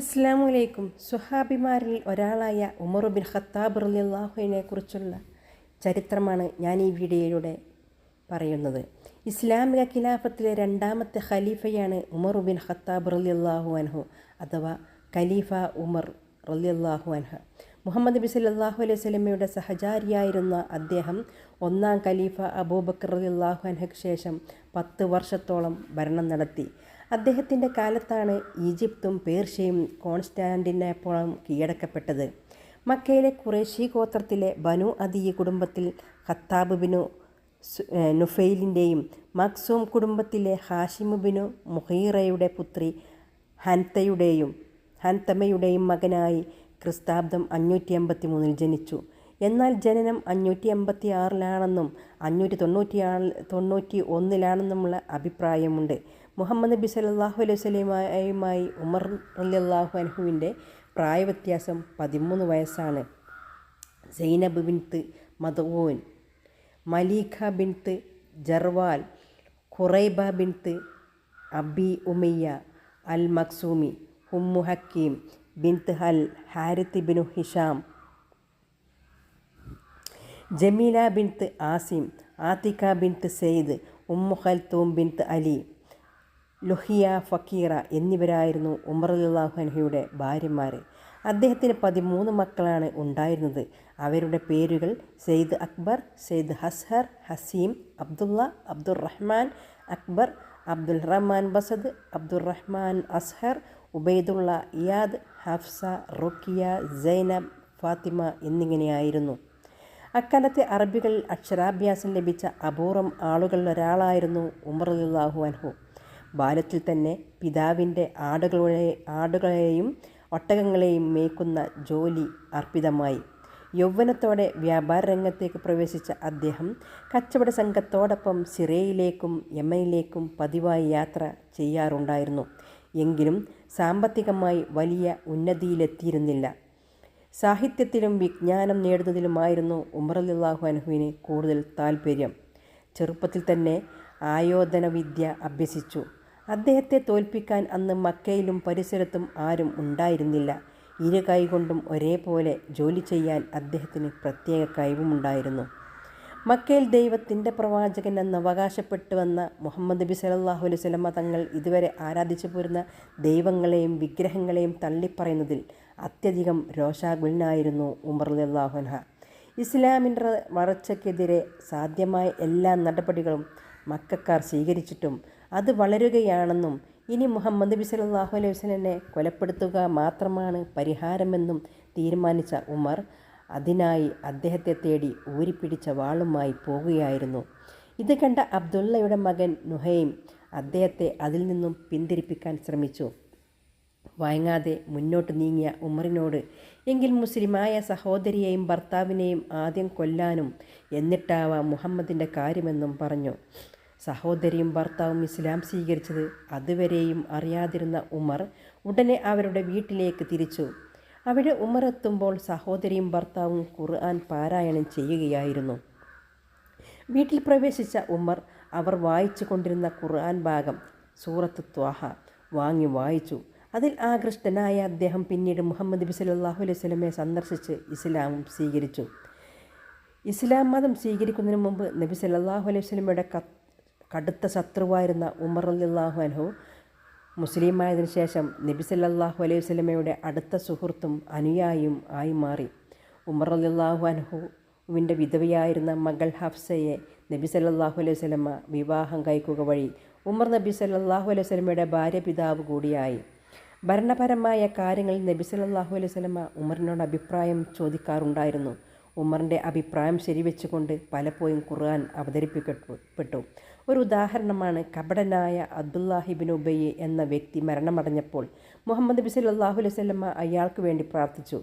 അസ്സാമു അലൈക്കും സുഹാബിമാരിൽ ഒരാളായ Umar bin Khattab റലിയല്ലാഹുവിനെ കുറിച്ചുള്ള ചരിത്രമാണ് ഞാൻ ഈ വീഡിയോയിലൂടെ പറയുന്നത്. ഇസ്ലാമിക ഖിലാഫത്തിലെ രണ്ടാമത്തെ ഖലീഫയാണ് ഉമർ ബിൻ ഖത്താബ് റലിയല്ലാഹു അൻഹു അഥവാ ഖലീഫ ഉമർ റലിയല്ലാഹു അൻഹ. മുഹമ്മദ് നബി സല്ലല്ലാഹു അലൈഹി സ്വലമയുടെ സഹചാരിയായിരുന്ന അദ്ദേഹം ഒന്നാം ഖലീഫ അബൂബക്കർ അള്ളാഹു അൻഹയ്ക്ക് ശേഷം പത്ത് വർഷത്തോളം ഭരണം നടത്തി. അദ്ദേഹത്തിന്റെ കാലത്താണ് ഈജിപ്തും പേർഷ്യയും കോൺസ്റ്റാന്റിനോപ്പോളും കീഴടക്കപ്പെട്ടത്. മക്കയിലെ കുറേശി ഗോത്രത്തിലെ ബനു അദിയ കുടുംബത്തിൽ ഖത്താബ് ബിനു നുഫൈലിന്റെയും മക്സൂം കുടുംബത്തിലെ ഹാഷിമു ബിനു മുഹീറയുടെ പുത്രി ഹൻതയുടെയും ഹൻതമയുടെയും മകനായി ക്രിസ്താബ്ദം അഞ്ഞൂറ്റി എൺപത്തി മൂന്നിൽ ജനിച്ചു. എന്നാൽ ജനനം അഞ്ഞൂറ്റി എൺപത്തി ആറിലാണെന്നും അഞ്ഞൂറ്റി തൊണ്ണൂറ്റി തൊണ്ണൂറ്റി ഒന്നിലാണെന്നുമുള്ള അഭിപ്രായമുണ്ട്. മുഹമ്മദ് നബി സല്ലാഹു അലൈഹി സ്വലൈമായുമായി ഉമർ അല്ലാഹു അനഹുവിന്റെ പ്രായവ്യത്യാസം പതിമൂന്ന് വയസ്സാണ്. Zainab bint മദവോൻ Malika bint Jarwal Quraiba bint Abi Umayya al Makhzumi Umm Hakim bint al Harith bin Hisham Jamila bint Asim Atika bint Zaid Umm Kulthum bint Ali. Luhayya Fukaiha എന്നിവരായിരുന്നു ഉമറുല്ലാഹു അൻഹയുടെ ഭാര്യമാർ അദ്ദേഹത്തിന് പതിമൂന്ന് മക്കളാണ് ഉണ്ടായിരുന്നത്. അവരുടെ പേരുകൾ സെയ്ദ് അക്ബർ സെയ്ദ് ഹസ്ഹർ ഹസീം അബ്ദുള്ള അബ്ദുറഹ്മാൻ അക്ബർ അബ്ദുൽ റഹ്മാൻ ബസദ് അബ്ദുറഹ്മാൻ അസ്ഹർ ഉബൈദുള്ള ഇയാദ് ഹഫ്സ റുക്കിയ സൈനബ് ഫാത്തിമ എന്നിങ്ങനെയായിരുന്നു. അക്കാലത്തെ അറബികളിൽ അക്ഷരാഭ്യാസം ലഭിച്ച അപൂർവം ആളുകളിൽ ഒരാളായിരുന്നു ഉമറുല്ലാഹു അൻഹു. ബാല്യത്തിൽ തന്നെ പിതാവിന്റെ ആടുകളെ ആടുകളെയും ഒട്ടകങ്ങളെയും മേക്കുന്ന ജോലി അർപ്പിതമായി. യൗവനത്തോടെ വ്യാപാര രംഗത്തേക്ക് പ്രവേശിച്ച അദ്ദേഹം കച്ചവട സംഘത്തോടൊപ്പം സിറയിലേക്കും യമനിലേക്കും പതിവായി യാത്ര ചെയ്യാറുണ്ടായിരുന്നു. എങ്കിലും സാമ്പത്തികമായി വലിയ ഉന്നതിയിലെത്തിയിരുന്നില്ല. സാഹിത്യത്തിലും വിജ്ഞാനം നേടുന്നതിലുമായിരുന്നു ഉമറല്ലാഹു അനഹുവിന് കൂടുതൽ താൽപ്പര്യം ചെറുപ്പത്തിൽ തന്നെ ആയോധന വിദ്യ അഭ്യസിച്ചു. അദ്ദേഹത്തെ തോൽപ്പിക്കാൻ അന്ന് മക്കയിലും പരിസരത്തും ആരും ഉണ്ടായിരുന്നില്ല. ഇരു കൈകൊണ്ടും ഒരേപോലെ ജോലി ചെയ്യാൻ അദ്ദേഹത്തിന് പ്രത്യേക കഴിവുമുണ്ടായിരുന്നു. മക്കയിൽ ദൈവത്തിന്റെ പ്രവാചകൻ എന്ന് അവകാശപ്പെട്ടു വന്ന മുഹമ്മദ് നബി സലല്ലാഹു അലൈഹി സ്വലമ തങ്ങൾ ഇതുവരെ ആരാധിച്ചു പോരുന്ന ദൈവങ്ങളെയും വിഗ്രഹങ്ങളെയും തള്ളിപ്പറയുന്നതിൽ അത്യധികം രോഷാകുലനായിരുന്നു ഉമർ അള്ളാഹുൻഹ ഇസ്ലാമിന്റെ വളർച്ചയ്ക്കെതിരെ സാധ്യമായ എല്ലാ നടപടികളും മക്കാർ സ്വീകരിച്ചിട്ടും അത് വളരുകയാണെന്നും ഇനി മുഹമ്മദ് നബി സല്ലാഹു അലൈഹി വസ്ലനെ കൊലപ്പെടുത്തുക മാത്രമാണ് പരിഹാരമെന്നും തീരുമാനിച്ച ഉമർ അതിനായി അദ്ദേഹത്തെ തേടി ഊരിപ്പിടിച്ച വാളുമായി പോകുകയായിരുന്നു ഇത് കണ്ട അബ്ദുള്ളയുടെ മകൻ നുഹൈം അദ്ദേഹത്തെ അതിൽ നിന്നും പിന്തിരിപ്പിക്കാൻ ശ്രമിച്ചു. വഴങ്ങാതെ മുന്നോട്ട് നീങ്ങിയ ഉമറിനോട് എങ്കിൽ മുസ്ലിമായ സഹോദരിയെയും ഭർത്താവിനെയും ആദ്യം കൊല്ലാനും എന്നിട്ടാവാം മുഹമ്മദിന്റെ കാര്യമെന്നും പറഞ്ഞു. സഹോദരിയും ഭർത്താവും ഇസ്ലാം സ്വീകരിച്ചത് അതുവരെയും അറിയാതിരുന്ന ഉമർ ഉടനെ അവരുടെ വീട്ടിലേക്ക് തിരിച്ചു. അവിടെ ഉമർ എത്തുമ്പോൾ സഹോദരിയും ഭർത്താവും ഖുർആൻ പാരായണം ചെയ്യുകയായിരുന്നു. വീട്ടിൽ പ്രവേശിച്ച ഉമർ അവർ വായിച്ചു കൊണ്ടിരുന്ന ഖുർആൻ ഭാഗം സൂറത്ത് ത്വാഹ വാങ്ങി വായിച്ചു. അതിൽ ആകൃഷ്ടനായ അദ്ദേഹം പിന്നീട് മുഹമ്മദ് നബി സല്ലാഹു അലൈഹി സ്വലമെ സന്ദർശിച്ച് ഇസ്ലാമും സ്വീകരിച്ചു. ഇസ്ലാം മതം സ്വീകരിക്കുന്നതിന് മുമ്പ് നബി സല്ലാഹു അലൈഹി സ്വലമയുടെ കടുത്ത ശത്രുവായിരുന്ന ഉമർ അല്ലാഹു അൻഹു മുസ്ലിമായതിനു ശേഷം നബി സല്ലാഹു അലൈഹി സ്വലമയുടെ അടുത്ത സുഹൃത്തും അനുയായിയും ആയി മാറി. ഉമർ അല്ലാഹു അനഹുവിന്റെ വിധവയായിരുന്ന മകൾ ഹഫ്സയെ നബി സല്ലാഹു അലൈഹി സ്വലമ വിവാഹം കഴിക്കുക വഴി ഉമർ നബി സല്ലാഹു അലൈഹി സ്വലമയുടെ ഭാര്യ പിതാവ് കൂടിയായി. ഭരണപരമായ കാര്യങ്ങളിൽ നബി സല്ലാഹു അലൈഹി സ്വലമ ഉമറിനോട് അഭിപ്രായം ചോദിക്കാറുണ്ടായിരുന്നു. ഉമറിന്റെ അഭിപ്രായം ശരിവെച്ചുകൊണ്ട് പലപ്പോഴും ഖുർആൻ അവതരിപ്പിക്കപ്പെട്ടു. ഒരു ഉദാഹരണമാണ് കപടനായ അബ്ദുല്ലാഹിബിൻ ഉബയ്യ എന്ന വ്യക്തി മരണമടഞ്ഞപ്പോൾ മുഹമ്മദ് നബി സല്ലാഹു അലൈഹി അയാൾക്ക് വേണ്ടി പ്രാർത്ഥിച്ചു.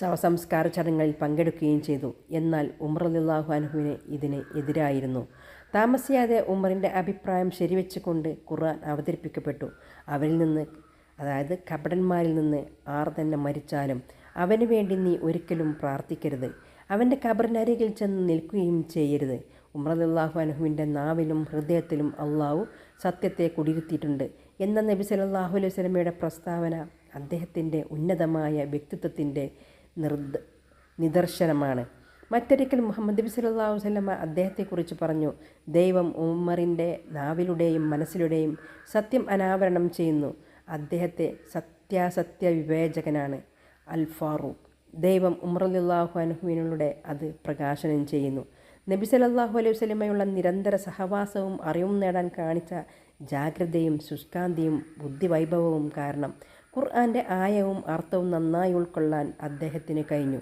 ശവസംസ്കാര ചടങ്ങുകളിൽ പങ്കെടുക്കുകയും ചെയ്തു. എന്നാൽ ഉമർ അല്ലാഹു അനുഹുവിന് ഇതിന് എതിരായിരുന്നു. താമസിയാതെ ഉമറിന്റെ അഭിപ്രായം ശരിവെച്ചുകൊണ്ട് ഖുർആൻ അവതരിപ്പിക്കപ്പെട്ടു. അവരിൽ നിന്ന് അതായത് കപടന്മാരിൽ നിന്ന് ആർ തന്നെ മരിച്ചാലും അവന് വേണ്ടി നീ ഒരിക്കലും പ്രാർത്ഥിക്കരുത്. അവന്റെ കബറിനരികിൽ ചെന്ന് നിൽക്കുകയും ചെയ്യരുത്. ഉമ്രദുല്ലാഹു അനുഹുവിന്റെ നാവിലും ഹൃദയത്തിലും അള്ളാഹു സത്യത്തെ കുടിയിരുത്തിയിട്ടുണ്ട്. എന്ന നബി സലല്ലാഹു അലൈഹി സ്വലമയുടെ പ്രസ്താവന അദ്ദേഹത്തിന്റെ ഉന്നതമായ വ്യക്തിത്വത്തിന്റെ നിർദ് നിദർശനമാണ്. മറ്റൊരിക്കൽ മുഹമ്മദ് നബി സല്ലല്ലാഹു വസല്ലമ അദ്ദേഹത്തെക്കുറിച്ച് പറഞ്ഞു ദൈവം ഉമ്മറിന്റെ നാവിലൂടെയും മനസ്സിലൂടെയും സത്യം അനാവരണം ചെയ്യുന്നു. അദ്ദേഹത്തെ സത്യാസത്യ വിവേചകനാണ് അൽ ഫാറൂഖ്. ദൈവം ഉമറുല്ലാഹു അനഹുവിനുള്ള അത് പ്രകാശനം ചെയ്യുന്നു. നബി സലല്ലാഹു അലൈഹി വസ്ലമയുള്ള നിരന്തര സഹവാസവും അറിവും നേടാൻ കാണിച്ച ജാഗ്രതയും ശുഷ്കാന്തിയും ബുദ്ധിവൈഭവവും കാരണം ഖുർആന്റെ ആയവും അർത്ഥവും നന്നായി ഉൾക്കൊള്ളാൻ അദ്ദേഹത്തിന് കഴിഞ്ഞു.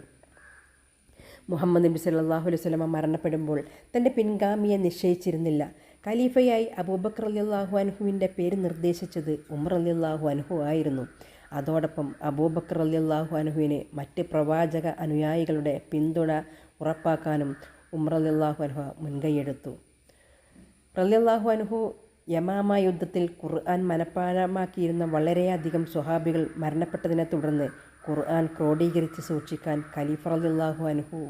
മുഹമ്മദ് നബി സല്ലല്ലാഹു അലൈഹി സ്വലമ മരണപ്പെടുമ്പോൾ തന്റെ പിൻഗാമിയെ നിശ്ചയിച്ചിരുന്നില്ല. ഖലീഫയായി അബൂബക്കർ അലിയല്ലാഹു അൻഹുവിന്റെ പേര് നിർദ്ദേശിച്ചത് ഉമർ അലിയല്ലാഹു അൻഹു ആയിരുന്നു. അതോടൊപ്പം അബൂബക്കർ അലിയല്ലാഹു അൻഹുവിന് മറ്റ് പ്രവാചക അനുയായികളുടെ പിന്തുണ ഉറപ്പാക്കാനും ഉമർ അനുഹ മുൻകൈയെടുത്തു. റലിയല്ലാഹു അൻഹു യമാമ യുദ്ധത്തിൽ ഖുർആൻ മനഃപ്പാടമാക്കിയിരുന്ന വളരെയധികം സ്വഹാബികൾ മരണപ്പെട്ടതിനെ തുടർന്ന് ഖുർആൻ ക്രോഡീകരിച്ച് സൂക്ഷിക്കാൻ ഖലീഫ റലിയല്ലാഹു അനുഹു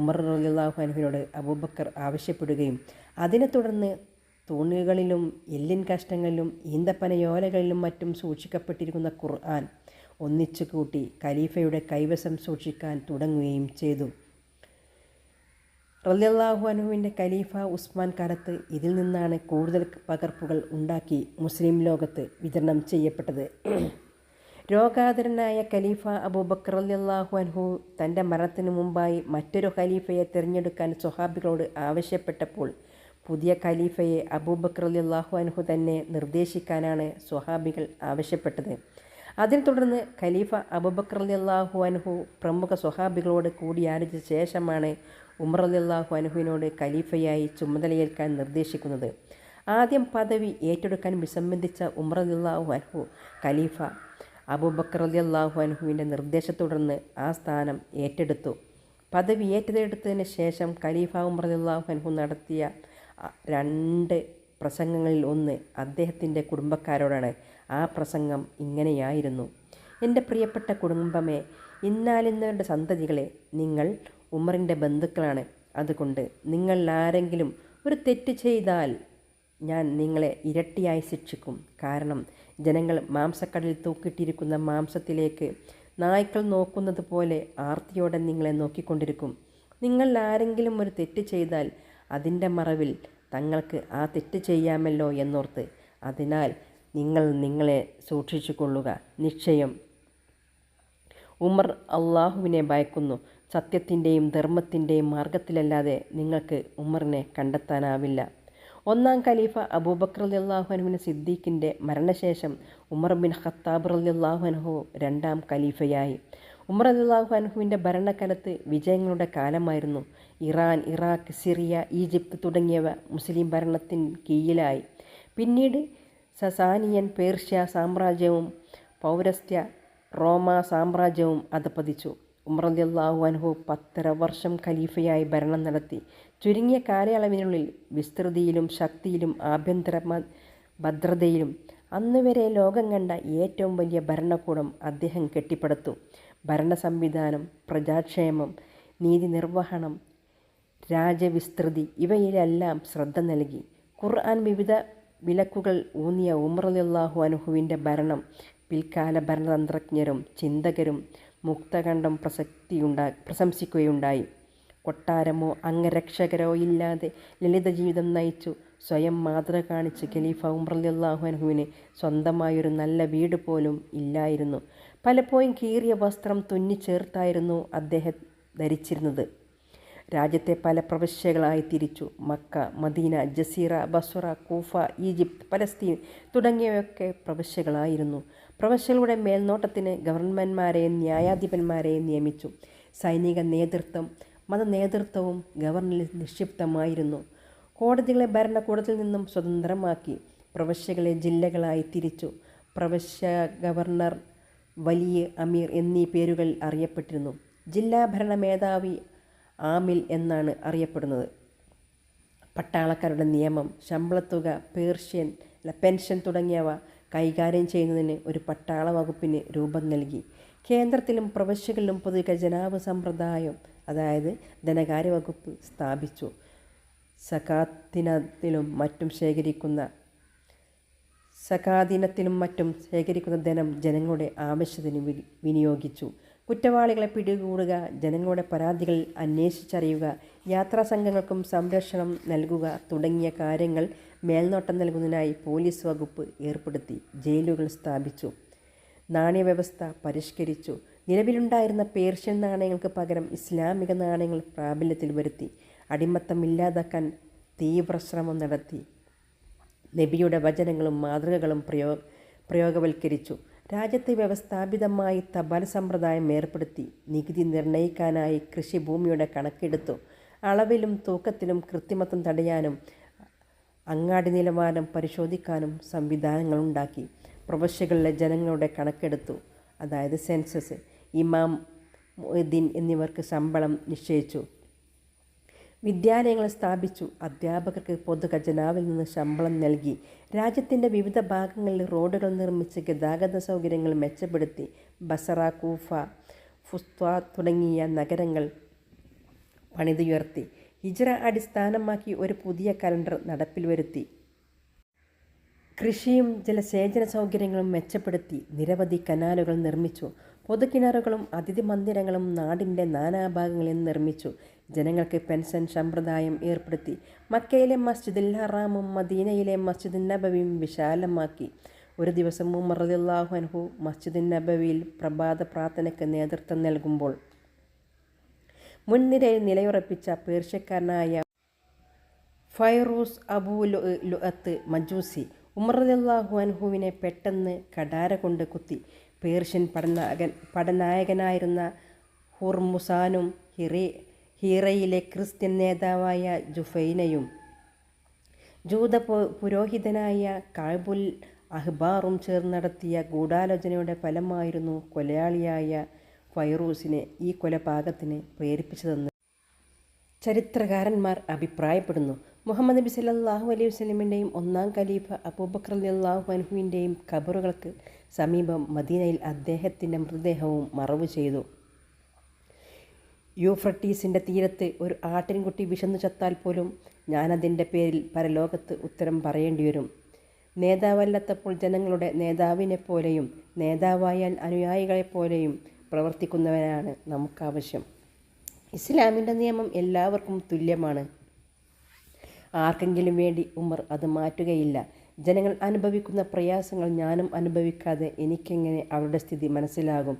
ഉമർ റലിയല്ലാഹു അനുഹുവിനോട് അബൂബക്കർ ആവശ്യപ്പെടുകയും അതിനെ തുടർന്ന് തൂണുകളിലും എല്ലിൻ കഷ്ടങ്ങളിലും ഈന്തപ്പനയോലകളിലും മറ്റും സൂക്ഷിക്കപ്പെട്ടിരിക്കുന്ന ഖുർആൻ ഒന്നിച്ചു കൂട്ടി ഖലീഫയുടെ കൈവശം സൂക്ഷിക്കാൻ തുടങ്ങുകയും ചെയ്തു. റലിയല്ലാഹു അനുവിന്റെ ഖലീഫ ഉസ്മാൻ കാലത്ത് ഇതിൽ നിന്നാണ് കൂടുതൽ പകർപ്പുകൾ ഉണ്ടാക്കി മുസ്ലിം ലോകത്ത് വിതരണം ചെയ്യപ്പെട്ടത്. രോഗാതുരനായ ഖലീഫ അബൂബക്കർ റലിയല്ലാഹു അൻഹു തന്റെ മരണത്തിന് മുമ്പായി മറ്റൊരു ഖലീഫയെ തിരഞ്ഞെടുക്കാൻ സ്വഹാബികളോട് ആവശ്യപ്പെട്ടപ്പോൾ പുതിയ ഖലീഫയെ അബൂബക്കർ റലിയല്ലാഹു അൻഹു തന്നെ നിർദ്ദേശിക്കാനാണ് സ്വഹാബികൾ ആവശ്യപ്പെട്ടത്. അതിനെ തുടർന്ന് ഖലീഫ അബൂബക്കർ റലിയല്ലാഹു അൻഹു പ്രമുഖ സ്വഹാബികളോട് കൂടിയാലോചിച്ച ശേഷമാണ് ഉമർ അലിയല്ലാഹു അനുഹുവിനോട് ഖലീഫയായി ചുമതലയേൽക്കാൻ നിർദ്ദേശിക്കുന്നത്. ആദ്യം പദവി ഏറ്റെടുക്കാൻ വിസമ്മതിച്ച ഉമർ അലിയല്ലാഹു അനുഹു ഖലീഫ അബൂബക്കർ അലിയല്ലാഹു അനുഹുവിന്റെ നിർദ്ദേശത്തെ തുടർന്ന് ആ സ്ഥാനം ഏറ്റെടുത്തു. പദവി ഏറ്റെടുത്തതിന് ശേഷം ഖലീഫ ഉമർ അലിയല്ലാഹു അനുഹു നടത്തിയ രണ്ട് പ്രസംഗങ്ങളിൽ ഒന്ന് അദ്ദേഹത്തിന്റെ കുടുംബക്കാരോടാണ്. ആ പ്രസംഗം ഇങ്ങനെയായിരുന്നു. എന്റെ പ്രിയപ്പെട്ട കുടുംബമേ ഇന്നാലിന്നവരുടെ സന്തതികളെ നിങ്ങൾ ഉമറിന്റെ ബന്ധുക്കളാണ്. അതുകൊണ്ട് നിങ്ങൾ ആരെങ്കിലും ഒരു തെറ്റ് ചെയ്താൽ ഞാൻ നിങ്ങളെ ഇരട്ടിയായി ശിക്ഷിക്കും. കാരണം ജനങ്ങൾ മാംസക്കടലിൽ തൂക്കിട്ടിരിക്കുന്ന മാംസത്തിലേക്ക് നായ്ക്കൾ നോക്കുന്നത് പോലെ ആർത്തിയോടെ നിങ്ങളെ നോക്കിക്കൊണ്ടിരിക്കും. നിങ്ങൾ ആരെങ്കിലും ഒരു തെറ്റ് ചെയ്താൽ അതിന്റെ മറവിൽ തങ്ങൾക്ക് ആ തെറ്റ് ചെയ്യാമല്ലോ എന്നോർത്ത്. അതിനാൽ നിങ്ങൾ നിങ്ങളെ സൂക്ഷിച്ചു കൊള്ളുക നിശ്ചയം. ഉമർ അള്ളാഹുവിനെ ഭയക്കുന്നു. സത്യത്തിന്റെയും ധർമ്മത്തിന്റെയും മാർഗത്തിലല്ലാതെ നിങ്ങൾക്ക് ഉമറിനെ കണ്ടെത്താനാവില്ല. ഒന്നാം ഖലീഫ അബൂബക്കർ അള്ളാഹു അനുവിന് സിദ്ദീഖിന്റെ മരണശേഷം ഉമർ ബിൻ ഖത്താബ് അള്ളാഹുനഹു രണ്ടാം ഖലീഫയായി. ഉമർ അള്ളാഹു അനുഹുവിന്റെ ഭരണകാലത്ത് വിജയങ്ങളുടെ കാലമായിരുന്നു. ഇറാൻ ഇറാഖ് സിറിയ ഈജിപ്ത് തുടങ്ങിയവ മുസ്ലിം ഭരണത്തിൻ കീഴിലായി. പിന്നീട് സസാനിയൻ പേർഷ്യ സാമ്രാജ്യവും പൗരസ്ത്യ റോമ സാമ്രാജ്യവും അധപ്പതിച്ചു ഉമറല്ലാഹു അനുഹു പത്തര വർഷം ഖലീഫയായി ഭരണം നടത്തി. ചുരുങ്ങിയ കാലയളവിനുള്ളിൽ വിസ്തൃതിയിലും ശക്തിയിലും ആഭ്യന്തര ഭദ്രതയിലും അന്നുവരെ ലോകം കണ്ട ഏറ്റവും വലിയ ഭരണകൂടം അദ്ദേഹം കെട്ടിപ്പടുത്തു. ഭരണ സംവിധാനം പ്രജാക്ഷേമം നീതി നിർവഹണം രാജവിസ്തൃതി ഇവയിലെല്ലാം ശ്രദ്ധ നൽകി. ഖുർആൻ വിവിധ വിലക്കുകൾ ഊന്നിയ ഉമറലാഹു അനുഹുവിന്റെ ഭരണം പിൽക്കാല ഭരണതന്ത്രജ്ഞരും ചിന്തകരും മുക്തകണ്ഠം പ്രസക്തിയുണ്ടാ പ്രശംസിക്കുകയുണ്ടായി. കൊട്ടാരമോ അംഗരക്ഷകരോ ഇല്ലാതെ ലളിത ജീവിതം നയിച്ചു സ്വയം മാതൃക കാണിച്ച് ഖലീഫ ഉമർലാഹു അനുഹുവിന് സ്വന്തമായൊരു നല്ല വീട് പോലും ഇല്ലായിരുന്നു. പലപ്പോഴും കീറിയ വസ്ത്രം തുന്നിച്ചേർത്തായിരുന്നു അദ്ദേഹം ധരിച്ചിരുന്നത്. രാജ്യത്തെ പല പ്രവിശ്യകളായി തിരിച്ചു. Mecca Medina Jazira Basra Kufa Egypt Palestine തുടങ്ങിയവയൊക്കെ പ്രവിശ്യകളായിരുന്നു. പ്രവിശ്യകളുടെ മേൽനോട്ടത്തിന് ഗവർണർമാരെയും ന്യായാധിപന്മാരെയും നിയമിച്ചു. സൈനിക നേതൃത്വം മത നേതൃത്വവും ഗവർണറിൽ നിക്ഷിപ്തമായിരുന്നു. കോടതികളെ ഭരണകൂടത്തിൽ നിന്നും സ്വതന്ത്രമാക്കി പ്രവശ്യകളെ ജില്ലകളായി തിരിച്ചു. പ്രവശ്യ ഗവർണർ വലിയ അമീർ എന്നീ പേരുകൾ അറിയപ്പെട്ടിരുന്നു. ജില്ലാ ഭരണ മേധാവി ആമിൽ എന്നാണ് അറിയപ്പെടുന്നത്. പട്ടാളക്കാരുടെ നിയമം ശമ്പളത്തുക പേർഷ്യൻ അല്ല, പെൻഷൻ തുടങ്ങിയവ കൈകാര്യം ചെയ്യുന്നതിന് ഒരു പട്ടാള വകുപ്പിന് രൂപം നൽകി. കേന്ദ്രത്തിലും പ്രവിശ്യകളിലും പൊതു ഖജനാവ് സമ്പ്രദായം അതായത് ധനകാര്യ വകുപ്പ് സ്ഥാപിച്ചു. സഖാദിനത്തിലും മറ്റും ശേഖരിക്കുന്ന സകാദിനത്തിലും മറ്റും ശേഖരിക്കുന്ന ധനം ജനങ്ങളുടെ ആവശ്യത്തിന് വിനിയോഗിച്ചു. കുറ്റവാളികളെ പിടികൂടുക ജനങ്ങളുടെ പരാതികൾ അന്വേഷിച്ചറിയുക യാത്രാ സംഘങ്ങൾക്കും സംരക്ഷണം നൽകുക തുടങ്ങിയ കാര്യങ്ങൾ മേൽനോട്ടം നൽകുന്നതിനായി പോലീസ് വകുപ്പ് ഏർപ്പെടുത്തി ജയിലുകൾ സ്ഥാപിച്ചു. നാണയവ്യവസ്ഥ പരിഷ്കരിച്ചു. നിലവിലുണ്ടായിരുന്ന പേർഷ്യൻ നാണയങ്ങൾക്ക് പകരം ഇസ്ലാമിക നാണയങ്ങൾ പ്രാബല്യത്തിൽ വരുത്തി അടിമത്തം ഇല്ലാതാക്കാൻ തീവ്ര ശ്രമം നടത്തി. നബിയുടെ വചനങ്ങളും മാതൃകകളും പ്രയോ പ്രയോഗവൽക്കരിച്ചു. രാജ്യത്തെ വ്യവസ്ഥാപിതമായി തപാൽ സമ്പ്രദായം ഏർപ്പെടുത്തി നികുതി നിർണയിക്കാനായി കൃഷിഭൂമിയുടെ കണക്കെടുത്തു അളവിലും തൂക്കത്തിലും കൃത്രിമത്വം തടയാനും അങ്ങാടി നിലവാരം പരിശോധിക്കാനും സംവിധാനങ്ങളുണ്ടാക്കി പ്രവശ്യകളിലെ ജനങ്ങളുടെ കണക്കെടുത്തു. അതായത് സെൻസസ് ഇമാം മുദ്ദീൻ എന്നിവർക്ക് ശമ്പളം നിശ്ചയിച്ചു. വിദ്യാലയങ്ങൾ സ്ഥാപിച്ചു. അധ്യാപകർക്ക് പൊതു ഖജനാവിൽ നിന്ന് ശമ്പളം നൽകി. രാജ്യത്തിന്റെ വിവിധ ഭാഗങ്ങളിൽ റോഡുകൾ നിർമ്മിച്ച് ഗതാഗത സൗകര്യങ്ങൾ മെച്ചപ്പെടുത്തി. ബസറ കൂഫ ഫുസ്ത്വ തുടങ്ങിയ നഗരങ്ങൾ പണിതുയർത്തി. ഹിജ്റ അടിസ്ഥാനമാക്കി ഒരു പുതിയ കലണ്ടർ നടപ്പിൽ വരുത്തി. കൃഷിയും ജലസേചന സൗകര്യങ്ങളും മെച്ചപ്പെടുത്തി. നിരവധി കനാലുകൾ നിർമ്മിച്ചു. പൊതുകിണറുകളും അതിഥി മന്ദിരങ്ങളും നാടിന്റെ നാനാഭാഗങ്ങളിൽ നിർമ്മിച്ചു. ജനങ്ങൾക്ക് പെൻഷൻ സമ്പ്രദായം ഏർപ്പെടുത്തി മക്കയിലെ മസ്ജിദുൽ ഹറാമും മദീനയിലെ മസ്ജിദ് നബവിയും വിശാലമാക്കി. ഒരു ദിവസം ഉമർ റളിയല്ലാഹു അൻഹു മസ്ജിദുൽ നബവിയിൽ പ്രഭാത പ്രാർത്ഥനയ്ക്ക് നേതൃത്വം നൽകുമ്പോൾ മുൻനിരയിൽ നിലയുറപ്പിച്ച പേർഷ്യക്കാരനായ Fairuz Abu Lulua Majusi Umar റളിയല്ലാഹു അൻഹുവിനെ പെട്ടെന്ന് കടാര കൊണ്ട് കുത്തി. പേർഷ്യൻ പടനായകൻ പടനായകനായിരുന്ന ഹുർമുസാനും ഹിറി ഹീറയിലെ ക്രിസ്ത്യൻ നേതാവായ ജുഫൈനയും ജൂത പുരോഹിതനായ കാബുൽ അഹ്ബാറും ചേർന്ന് നടത്തിയ ഗൂഢാലോചനയുടെ ഫലമായിരുന്നു കൊലയാളിയായ ഫൈറൂസിനെ ഈ കൊലപാതകത്തിന് പ്രേരിപ്പിച്ചതെന്ന് ചരിത്രകാരന്മാർ അഭിപ്രായപ്പെടുന്നു. മുഹമ്മദ് നബി സല്ലാഹു അലൈഹി വസ്ലമിന്റെയും ഒന്നാം ഖലീഫ അബൂബക്കർ റളിയല്ലാഹു അൻഹുവിന്റെയും ഖബറുകൾക്ക് സമീപം മദീനയിൽ അദ്ദേഹത്തിന്റെ മൃതദേഹവും മറവ് ചെയ്തു. യൂഫ്രട്ടീസിന്റെ തീരത്ത് ഒരു ആട്ടിൻകുട്ടി വിശന്നു ചത്താൽ പോലും ഞാനതിന്റെ പേരിൽ പരലോകത്ത് ഉത്തരം പറയേണ്ടി വരും. നേതാവല്ലാത്തപ്പോൾ ജനങ്ങളുടെ നേതാവിനെ നേതാവിനെപ്പോലെയും നേതാവായാൽ അനുയായികളെപ്പോലെയും പ്രവർത്തിക്കുന്നവനാണ് നമുക്കാവശ്യം. ഇസ്ലാമിന്റെ നിയമം എല്ലാവർക്കും തുല്യമാണ്. ആർക്കെങ്കിലും വേണ്ടി ഉമർ അത് മാറ്റുകയില്ല. ജനങ്ങൾ അനുഭവിക്കുന്ന പ്രയാസങ്ങൾ ഞാനും അനുഭവിക്കാതെ എനിക്കെങ്ങനെ അവരുടെ സ്ഥിതി മനസ്സിലാകും?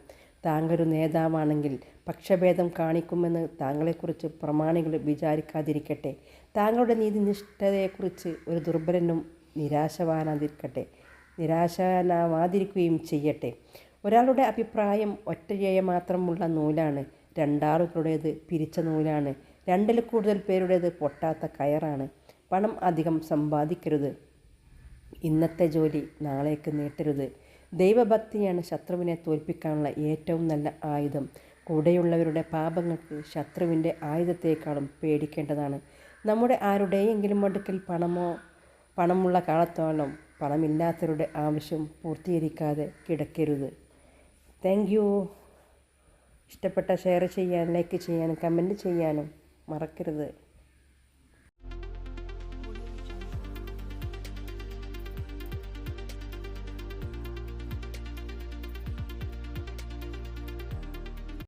താങ്കളൊരു നേതാവാണെങ്കിൽ പക്ഷഭേദം കാണിക്കുമെന്ന് താങ്കളെക്കുറിച്ച് പ്രമാണികൾ വിചാരിക്കാതിരിക്കട്ടെ. താങ്കളുടെ നീതിനിഷ്ഠതയെക്കുറിച്ച് ഒരു ദുർബലനും നിരാശവാനാതിരിക്കട്ടെ. നിരാശനാവാതിരിക്കുകയും ചെയ്യട്ടെ. ഒരാളുടെ അഭിപ്രായം ഒറ്റയെ മാത്രമുള്ള നൂലാണ്. രണ്ടാളുകളുടേത് പിരിച്ച നൂലാണ്. രണ്ടിൽ കൂടുതൽ പേരുടേത് പൊട്ടാത്ത കയറാണ്. പണം അധികം സമ്പാദിക്കരുത്. ഇന്നത്തെ ജോലി നാളേക്ക് നീട്ടരുത്. ദൈവഭക്തിയാണ് ശത്രുവിനെ തോൽപ്പിക്കാനുള്ള ഏറ്റവും നല്ല ആയുധം. കൂടെയുള്ളവരുടെ പാപങ്ങൾക്ക് ശത്രുവിന്റെ ആയുധത്തെക്കാളും പേടിക്കേണ്ടതാണ്. നമ്മുടെ ആരുടെയെങ്കിലും അടുക്കൽ പണമോ പണമുള്ള കാലത്തോളം പണമില്ലാത്തവരുടെ ആവശ്യം പൂർത്തീകരിക്കാതെ കിടക്കരുത്. താങ്ക് യു ഇഷ്ടപ്പെട്ട ഷെയർ ചെയ്യാൻ ലൈക്ക് ചെയ്യാനും കമന്റ് ചെയ്യാനും മറക്കരുത്.